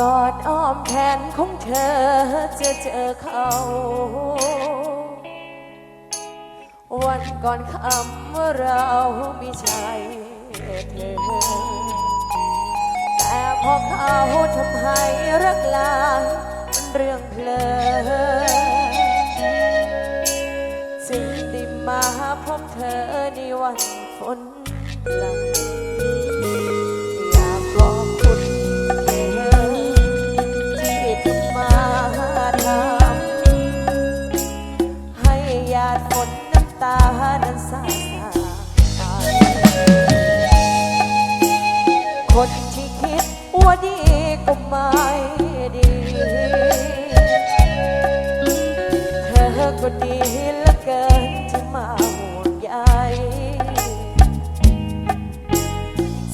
กอดอ้อมแขนของเธอจะเจอเขา วันก่อนคำเราไม่ใช่เธอ แต่พอเขาทำให้รักลาเป็นเรื่องเพลินสิ่งที่มาพบเธอในวันฝนหลัง ก็ดีเหลือเกินที่มาห่วงใย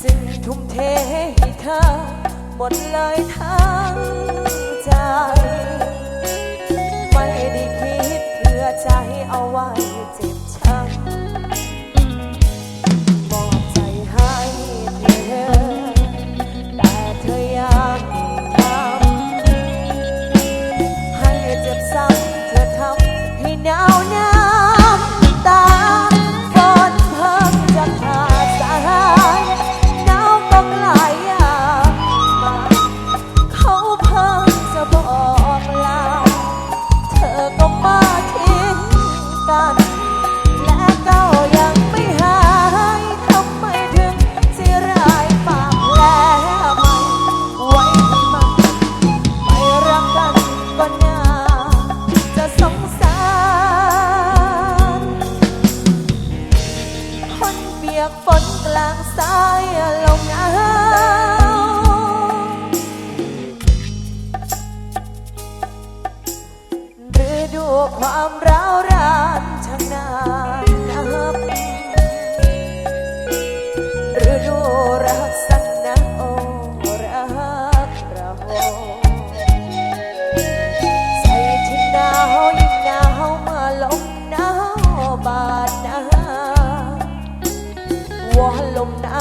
ซึ่งทุ่มเทให้เธอหมดเลยทั้งใจ ไม่ได้คิดเพื่อใจเอาไว้ ยกฝนกลางสายลมหนาวฤดูความร้าวรานช่างนา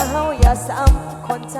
เฮาอย่าซ้ำคนใจ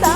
sa